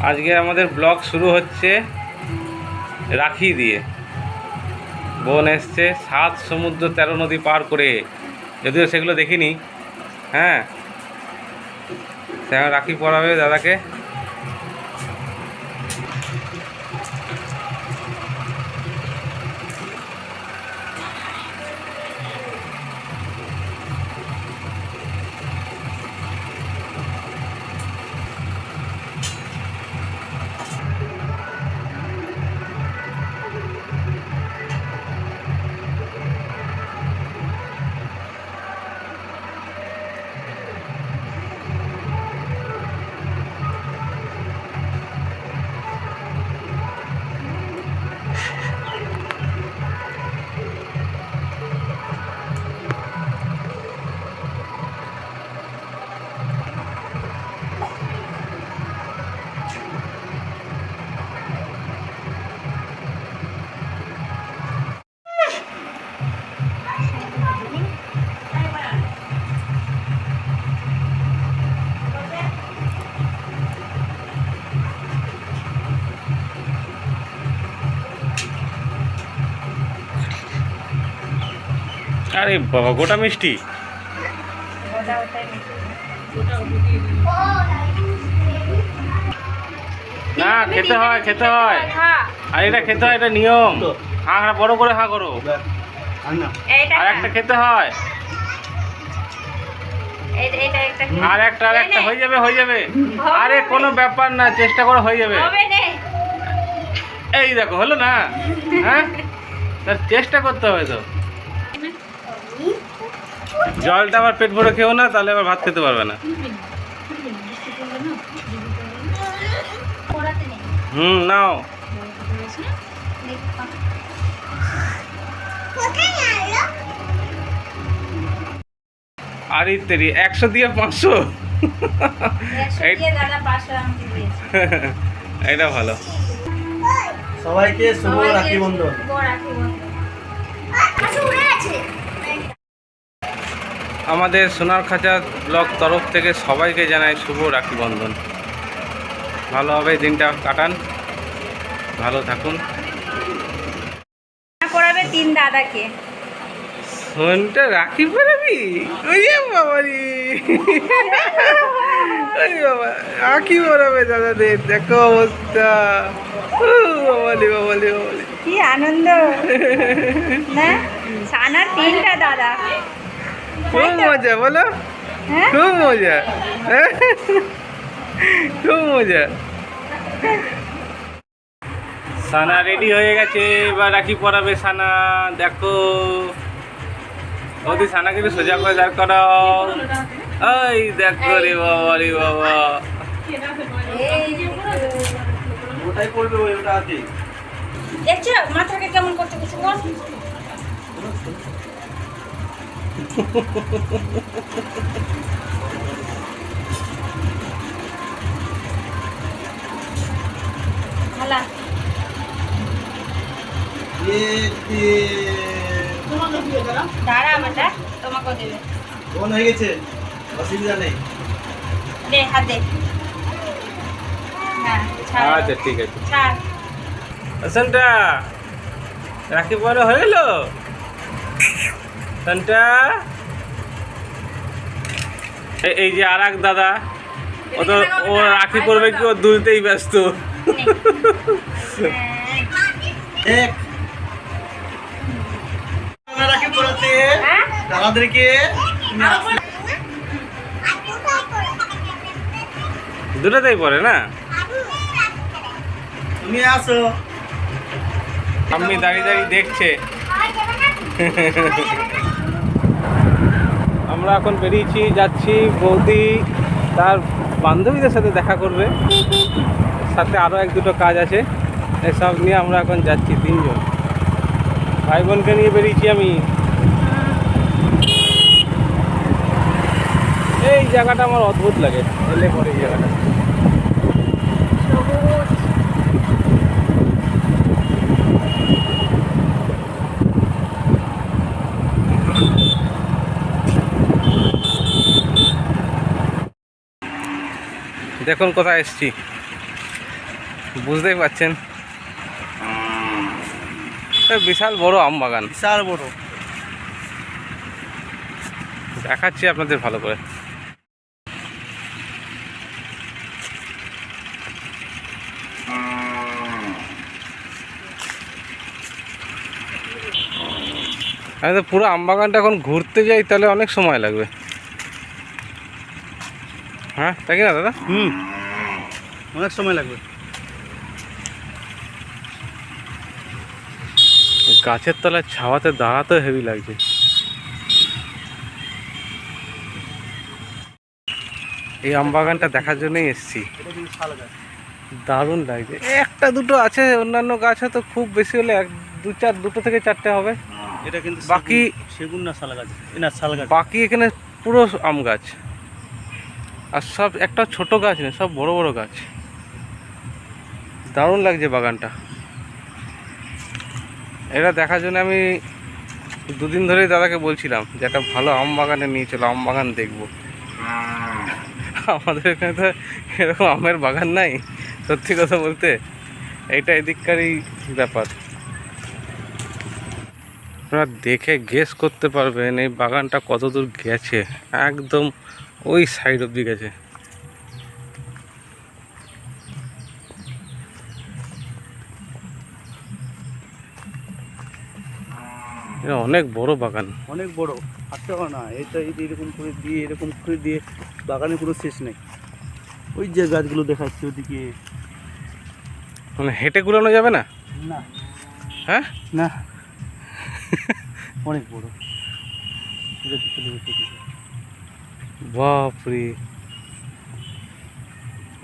আজকে আমাদের ব্লগ শুরু হচ্ছে রাখি দিয়ে। বোন এসছে, সাত সমুদ্র তেরো নদী পার করে। যদিও সেগুলো দেখিনি হ্যাঁ। রাখি পরাবে দাদাকে। আরে বাবা গোটা মিষ্টি। না খেতে হয় খেতে হয়। আর এটা খেতে হয় এটা নিয়ম। হাঁ হাঁ বড় করে হাঁ করো। আর একটা খেতে হয়। আর একটা আর একটা হয়ে যাবে হয়ে যাবে। আরে কোনো ব্যাপার না চেষ্টা করে হয়ে যাবে। এই দেখো হলো না? হ্যাঁ? চেষ্টা করতে হবে তো। জলটা আবার পেট ভরে খেও না তাহলে আবার ভাত খেতে পারবে না। হুম নাও। আর ইত্যাদি একশো দিয়ে পাঁচশো? এটা ভালো। সবাইকে শুভ রাখি বন্ধন। আমাদের সোনার খাঁচা ব্লক তরফ থেকে সবাইকে জানাই শুভ রাখি বন্ধন ভালোভাবে দিনটা কাটান। ভালো থাকুন। পড়াবে তিন দাদাকে। ফোনটা রাখি পড়াবি ওই বাবারি। ওই বাবা রাখি পড়াবে দাদাদের। দেখো অবস্থা। বাবালি বাবালি বাবালি। কি আনন্দ। না সানার তিনটা দাদা। খুব মজা বলো। হ্যাঁ? খুব মজা। খুব মজা। সানা রেডি হয়ে গেছে এবার রাখি পরাবে সানা। দেখো। ওদি সানাকে একটু সোজা করে দাঁড় করাও। ওই দেখো রে বাবা রে বাবা। ওটাই পড়বে ওটা আছে দেখছ মাথাকে কেমন করতে কিছু বল। দাঁড়া আমাটা তোমাকেও দেবে। ফোন হয়ে গেছে অসুবিধা নেই। দে হাত দে। আচ্ছা ঠিক আছে। ছাড়। রাখি পরা হয়ে গেল এই যে আর এক দাদা ও তো ও রাখি পরবে কি ও দুলতেই ব্যস্ত। হ্যাঁ। দাদাদেরকে দুটোতেই পরে না? তুমি আসো। আমি দাঁড়িয়ে দাঁড়িয়ে দেখছে। আমরা এখন বেরিয়েছি, যাচ্ছি, বৌদি তার বান্ধবীদের সাথে দেখা করবে। সাথে আরও এক দুটো কাজ আছে, এসব নিয়ে আমরা এখন যাচ্ছি তিনজন। ভাই বোনকে নিয়ে বেরিয়েছি আমি। এই জায়গাটা আমার অদ্ভুত লাগে, এলে পরে এই জায়গাটা। দেখুন কোথায় এসছি। বুঝতেই পাচ্ছেন বিশাল বড় আম বাগান। বিশাল বড়। দেখাচ্ছি আপনাদের ভালো করে। আমি তো পুরো আম বাগানটা এখন ঘুরতে যাই তাহলে অনেক সময় লাগবে। হ্যাঁ তাই না দাদা। হুম। অনেক সময় লাগবে। গাছের তলায় ছাওয়াতে দাঁড়াতেও হেভি লাগছে। এই আম বাগানটা দেখার জন্যই এসেছি। দারুণ লাগছে। একটা দুটো আছে অন্যান্য গাছ হয়তো খুব বেশি হলে এক দু চার দুটো থেকে চারটে হবে। এটা কিন্তু বাকি- সেগুন- সেগুন না শাল গাছ। না শাল গাছ। বাকি এখানে পুরো আম গাছ। আর সব একটা ছোট গাছ নেই, সব বড় বড় গাছ। দারুণ লাগছে বাগানটা। এটা দেখার জন্য আমি দুদিন ধরেই দাদাকে বলছিলাম যে একটা ভালো আম বাগানে নিয়ে চলো, আম বাগান দেখব। আমাদের এখানে তো এরকম আমের বাগান নাই, সত্যি কথা বলতে। এইটা এদিককারই ব্যাপার। আপনারা দেখে গেস করতে পারবেন এই বাগানটা কতদূর গেছে। একদম ওই সাইড অবধি গেছে। এটা অনেক বড় বাগান। অনেক বড় হবে না। এটা এরকম করে দিয়ে এরকম করে দিয়ে বাগানে কোনো শেষ নেই। ওই যে গাছগুলো দেখাচ্ছে ওদিকে। মানে হেঁটে ঘুরানো যাবে না? না। হ্যাঁ? না। অনেক বড় এটা দিকে চলে গেছে এদিকে। বাপরে।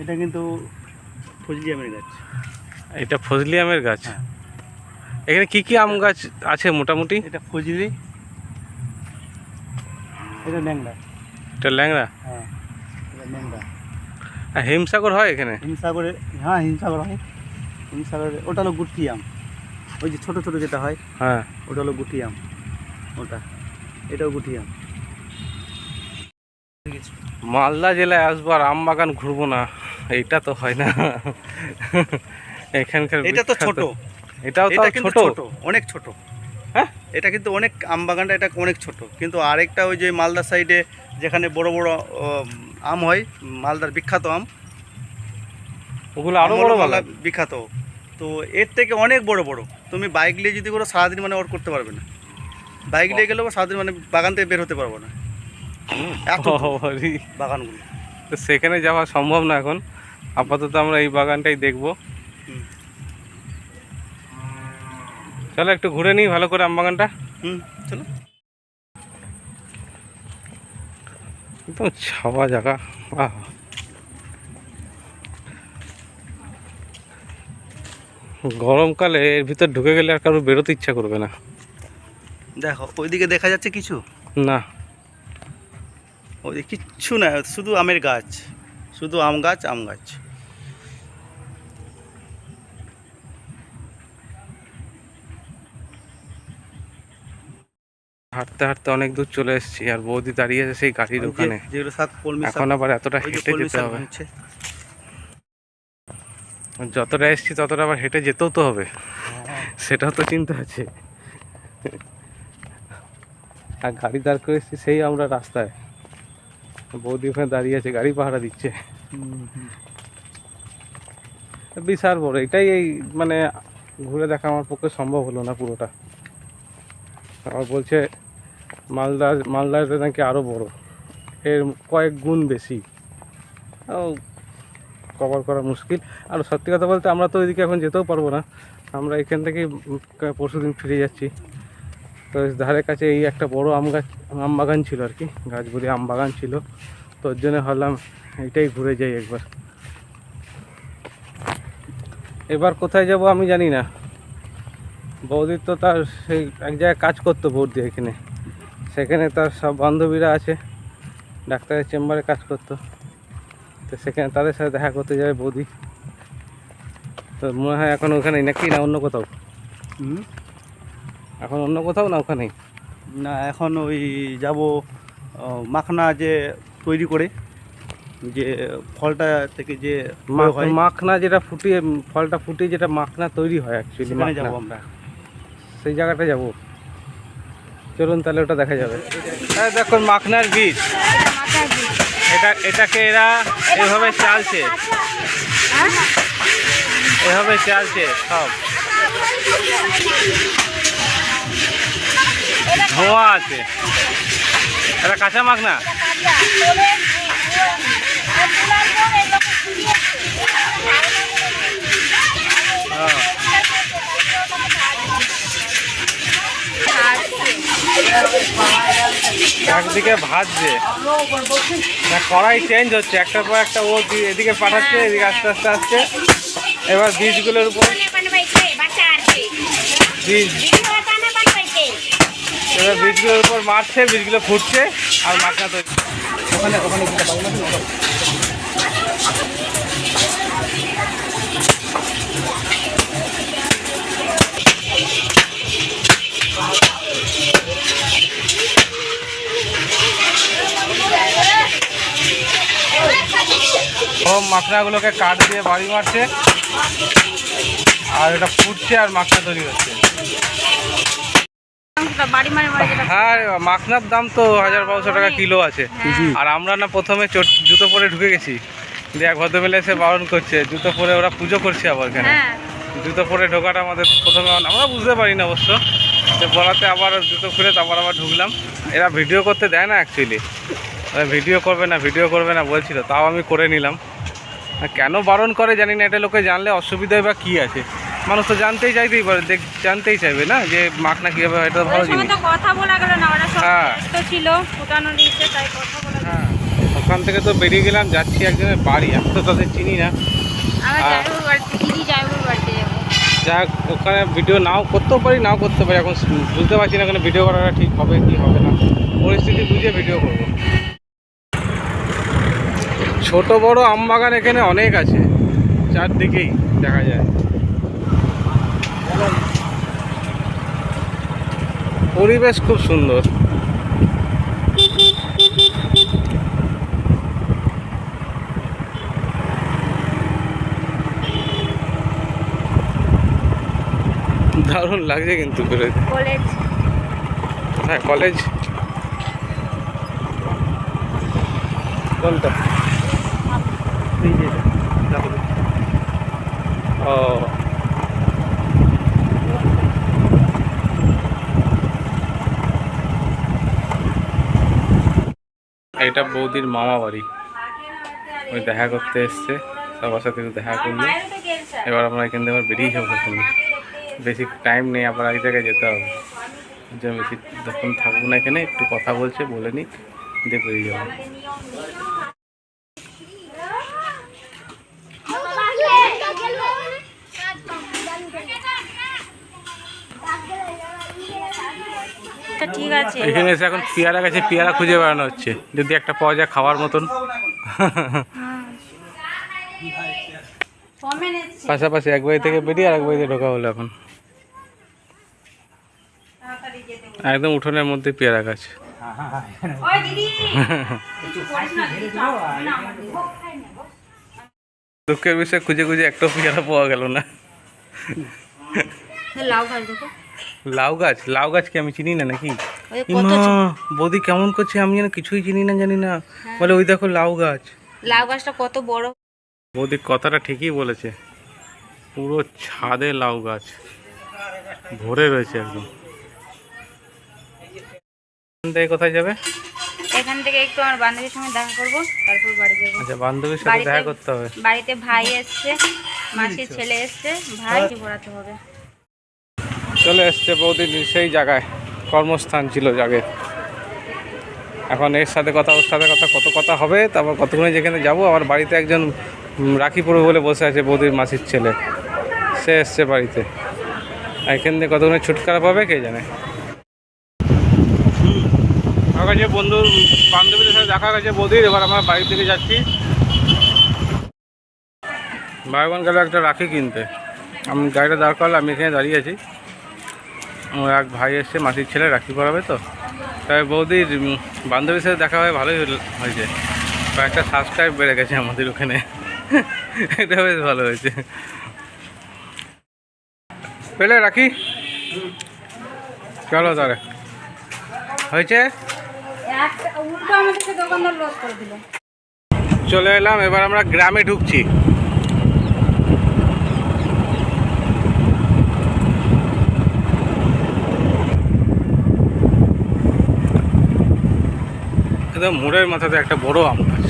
এটা কিন্তু ফজলি আমের গাছ। এটা ফজলি আমের গাছ? হ্যাঁ। এখানে কি কি আম গাছ আছে মোটামুটি? এটা ফজলি এটা ল্যাংড়া। এটা ল্যাংড়া? হ্যাঁ এটা ন্যাংরা আর হিমসাগর হয় এখানে? হিমসাগরে হ্যাঁ হিমসাগর হয়। হিমসাগরে ওটা হলো গুটি আম। ওই যে ছোটো ছোটো যেটা হয় হ্যাঁ। ওটা হলো গুটি আম ওটা। এটাও গুটি আম। মালদা জেলায় আসব আর আম বাগান ঘুরবো না। এটা তো হয় না। এখানকার এটা তো ছোট। এটাও তো ছোট। অনেক ছোট। হ্যাঁ? এটা কিন্তু অনেক আম বাগানটা এটা অনেক ছোট। কিন্তু আরেকটা ওই যে মালদা সাইডে যেখানে বড় বড় আম হয় মালদার বিখ্যাত আম। ওগুলো আরও বড় বাগান বিখ্যাত। তো এর থেকে অনেক বড় বড়। তুমি বাইক নিয়ে যদি করো সারাদিন মানে ওর করতে পারবে না। বাইক নিয়ে গেলেও সারাদিন মানে বাগান থেকে বের হতে পারব না। বাগানগুলো। তো সেখানে যাওয়া সম্ভব না এখন। আপাতত আমরা এই বাগানটাই দেখব। চলো একটু ঘুরে নিই ভালো করে আম বাগানটা। হুম চলো। একদম ছাওয়া জায়গা আহ গরমকালে এর ভিতর ঢুকে গেলে আর কারও বেরোতে ইচ্ছা করবে না। দেখো ওইদিকে দেখা যাচ্ছে কিছু? না। ওই কিচ্ছু না শুধু আমের গাছ শুধু আম গাছ আম গাছ। হাঁটতে হাঁটতে অনেক দূর চলে এসেছি আর বৌদি দাঁড়িয়ে আছে সেই গাড়ির ওখানে। এখন আবার এতটা হেঁটে যেতে হবে। যতটা এসেছি ততটা আবার হেঁটে যেতেও তো হবে। সেটাও তো চিন্তা আছে। আর গাড়ি দাঁড় করে এসেছি সেই আমরা রাস্তায়। বৌদি ওখানে দাঁড়িয়ে আছে, গাড়ি পাহারা দিচ্ছে। বিশাল বড়, এটাই এই মানে ঘুরে দেখা আমার পক্ষে সম্ভব হলো না পুরোটা। আবার বলছে মালদার মালদার নাকি আরও বড়, এর কয়েক গুণ বেশি। কভার করা মুশকিল। আর সত্যি কথা বলতে আমরা তো ওইদিকে এখন যেতেও পারব না। আমরা এখান থেকে পরশু দিন ফিরে যাচ্ছি। তো ধারে কাছে এই একটা বড় আম গাছ, আম বাগান ছিল আর কি গাছ বলি আম বাগান ছিল। তো ওর জন্য ভাবলাম এইটাই ঘুরে যাই একবার। এবার কোথায় যাব আমি জানি না। বৌদির তো তার সেই এক জায়গায় কাজ করতো বৌদি এখানে। সেখানে তার সব বান্ধবীরা আছে, ডাক্তারের চেম্বারে কাজ করতো। তো সেখানে তাদের সাথে দেখা করতে যাবে বৌদি। তো মনে হয় এখন ওখানে নাকি না অন্য কোথাও? হুম। এখন অন্য কোথাও না ওখানে না এখন ওই যাব মাখনা যে তৈরি করে যে ফলটা থেকে যে হয়। মাখনা যেটা ফুটিয়ে ফলটা ফুটিয়ে যেটা মাখনা তৈরি হয় অ্যাকচুয়ালি যাব আমরা। সেই জায়গাটা যাব। চলুন তাহলে ওটা দেখা যাবে। হ্যাঁ দেখুন মাখনার বীজ। এটা এটাকে এরা এভাবে চালছে। এভাবে চালছে সব। ধোঁয়া আছে। এটা কাঁচা মাখনা না? একদিকে ভাজছে। না কড়াই চেঞ্জ হচ্ছে। একটার পর একটা ও এদিকে পাঠাচ্ছে এদিকে আস্তে আস্তে আসছে এবার বীজগুলোর উপর বীজ এবার বীজগুলোর উপর মারছে বীজগুলো ফুটছে আর মাখনা তৈরি ওখানে ওখানে? ও মাখনাগুলোকে কাঠ দিয়ে বাড়ি মারছে আর এটা ফুটছে আর মাখনা তৈরি হচ্ছে হ্যাঁ মাখনার দাম তো হাজার বারোশো টাকা কিলো আছে। হ্যাঁ। আর আমরা না প্রথমে জুতো পরে ঢুকে গেছি। দিয়ে এক ভদ্রবেলা এসে বারণ করছে জুতো পরে ওরা পুজো করছে আবার এখানে। হ্যাঁ। জুতো পরে ঢোকাটা আমাদের প্রথমে আমরা বুঝতে পারি না অবশ্য। যে বলাতে আবার জুতো খুলে তারপর আবার ঢুকলাম। এরা ভিডিও করতে দেয় না অ্যাকচুয়ালি ভিডিও করবে না ভিডিও করবে না বলছিল তাও আমি করে নিলাম। কেন বারণ করে জানি না এটা লোকে জানলে অসুবিধায় বা কী আছে? মানুষ তো জানতেই চাইতেই পারে দেখ জানতেই চাইবে না যে মাখনা কীভাবে হয়, এটা তো ভালো জিনিস তো কথা বলা গেল না ওরা সব হ্যাঁ। ব্যস্ত ছিল ফুটানো দিচ্ছে তাই কথা বলা হ্যাঁ ওখান থেকে তো বেরিয়ে গেলাম যাচ্ছি একজনের বাড়ি আমি তো তাদের চিনি না। যাক ওখানে ভিডিও নাও করতেও পারি নাও করতে পারি এখন বুঝতে পারছি না ওখানে ভিডিও করাটা ঠিক হবে কি হবে না। পরিস্থিতি বুঝে ভিডিও করব। ছোট বড় আম বাগান এখানে অনেক আছে চারদিকেই দেখা যায়। পরিবেশ খুব সুন্দর। দারুণ লাগছে কিন্তু কলেজ। হ্যাঁ কলেজ। কোনটা? ও। এটা বৌদির মামা বাড়ি। ওই দেখা করতে এসছে, সবার সাথে দেখা করল। এবার আমরা এখান থেকে বেরিয়ে যাব সেখানে বেশি টাইম নেই, আবার এক জায়গায় যেতে হবে। যে বেশি যখন থাকব না এখানে, একটু কথা বলছে, বলে নিক, দিয়ে বেরিয়ে যাব। ঠিক আছে। এখানে এসে এখন পেয়ারা গাছে পেয়ারা খুঁজে বেড়ানো হচ্ছে। যদি একটা পাওয়া যায় খাওয়ার মতন। পাশাপাশি এক বাড়ি থেকে বেরিয়ে আর এক বাড়িতে ঢোকা হলো এখন। একদম উঠোনের মধ্যে পেয়ারা গাছ। দুঃখের বিষয় খুঁজে খুঁজে একটা পেয়ারা পাওয়া গেল না। লাউ গাছ দেখো। লাউ গাছ? লাউ গাছ কি আমি চিনি না নাকি? বৌদি কেমন করছে আমি যেন কিছুই চিনি না জানি না। বলে ওই দেখো লাউ গাছ। লাউ গাছটা কত বড়? বৌদি কথাটা ঠিকই বলেছে। পুরো ছাদে লাউ গাছ। ভরে রয়েছে একদম। থেকে কোথায় যাবে? এখান থেকে একটু আমার বান্ধবীর সঙ্গে দেখা করব তারপর বাড়ি যাব। আচ্ছা বান্ধবীর সাথে দেখা করতে হবে। বাড়িতে ভাই এসছে মাসির ছেলে এসছে ভাইকে পড়াতে হবে। চলে এসছে বৌদি সেই জায়গায়, কর্মস্থান ছিল জাগে। এখন এর সাথে কথা, ওর সাথে কথা, কত কথা হবে, তারপর কতক্ষণে যেখানে যাব আবার বাড়িতে একজন রাখি পড়বে বলে বসে আছে বৌদির মাসির ছেলে। সে এসছে বাড়িতে। এখান থেকে কতক্ষণে ছুটকারা পাবে কে জানে? আমার কাছে বন্ধু, বান্ধবীদের সাথে দেখা গেছে বৌদির এবার আমরা বাড়ি থেকে যাচ্ছি। ভাইবোন গেল একটা রাখি কিনতে। আমি গাড়িটা দাঁড় করলে, আমি এখানে দাঁড়িয়ে আছি। আমার এক ভাই এসছে মাসির ছেলে রাখি পরাবে তো। তাই বৌদির বান্ধবীর সাথে দেখা হয়ে ভালোই হয়েছে। কয়েকটা সাবস্ক্রাইব বেড়ে গেছে আমাদের ওখানে। এটা বেশ ভালো হয়েছে। পেলে রাখি? চলো তাহলে। হয়েছে? চলে এলাম এবার আমরা গ্রামে ঢুকছি। একদম মোড়ের মাথাতে একটা বড় আম গাছ।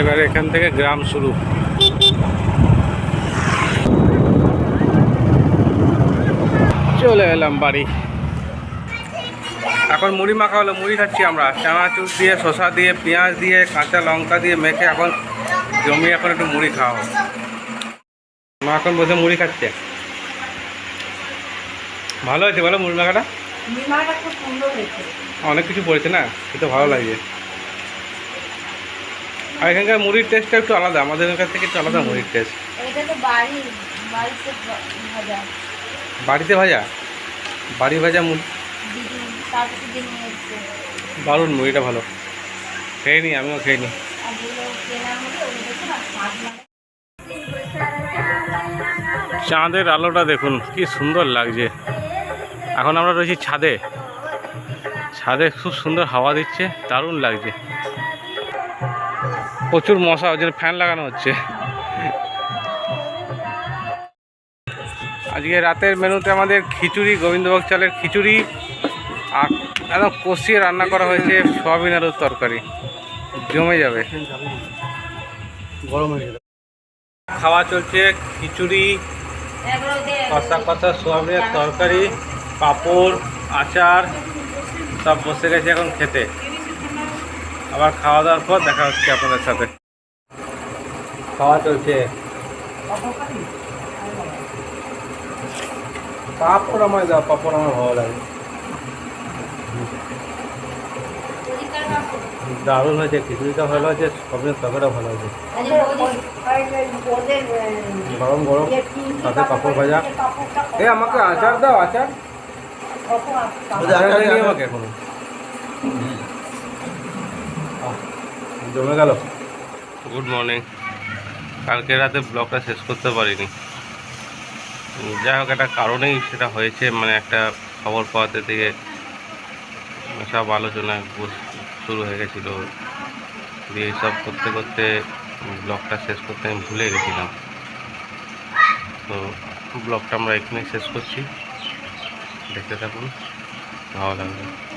এবারে এখান থেকে গ্রাম শুরু। চলে এলাম বাড়ি। এখন মুড়ি মাখা হলো, মুড়ি খাচ্ছি আমরা। চানাচুর দিয়ে, শসা দিয়ে, পেঁয়াজ দিয়ে, কাঁচা লঙ্কা দিয়ে মেখে এখন জমি এখন একটু মুড়ি খাওয়া মা এখন বসে মুড়ি খাচ্ছে। ভালো হয়েছে বলো মুড়ি মাখাটা? অনেক কিছু পড়েছে না? খেতে ভালো লাগছে আর এখানকার মুড়ির টেস্টটা একটু আলাদা আমাদের এখান থেকে একটু আলাদা মুড়ির টেস্ট বাড়িতে ভাজা। বাড়ি ভাজা মুড়ি? দারুণ মুড়িটা ভালো। খেয়ে নি আমিও খেয়ে নি। চাঁদের আলোটা দেখুন কি সুন্দর লাগছে। এখন আমরা রয়েছি ছাদে। ছাদে খুব সুন্দর হাওয়া দিচ্ছে দারুণ লাগছে। প্রচুর মশা ওই জন্য ফ্যান লাগানো হচ্ছে। আজকে রাতের মেনুতে আমাদের খিচুড়ি গোবিন্দভোগ চালের খিচুড়ি আর একদম কষিয়ে রান্না করা হয়েছে সয়াবিন আলুর তরকারি। জমে যাবে। গরম হয়ে গেল খাওয়া চলছে খিচুড়ি কষা কষা সোয়াবিনের তরকারি পাঁপড় আচার সব বসে গেছে এখন খেতে। আবার খাওয়া দাওয়ার পর দেখা হচ্ছে আপনাদের সাথে। খাওয়া চলছে। পাপড় আমায় দাও পাপড় আমার ভালো লাগে। দারুণ হয়েছে খিচুড়িটা ভালো হয়েছে সবিনের তরকারিটা ভালো হয়েছে। গরম গরম। সাথে পাঁপড় ভাজা। এ আমাকে আচার দাও আচার। আচার আমাকে এখনও জমে গেল। গুড মর্নিং কালকে রাতে ব্লগটা শেষ করতে পারিনি। যাই হোক একটা কারণেই সেটা হয়েছে মানে একটা খবর পাওয়াতে থেকে সব আলোচনা শুরু হয়ে গেছিল। দিয়ে এইসব করতে করতে ব্লগটা শেষ করতে আমি ভুলে গেছিলাম। তো ব্লগটা আমরা এখানে শেষ করছি। দেখতে থাকুন। ভালো লাগবে।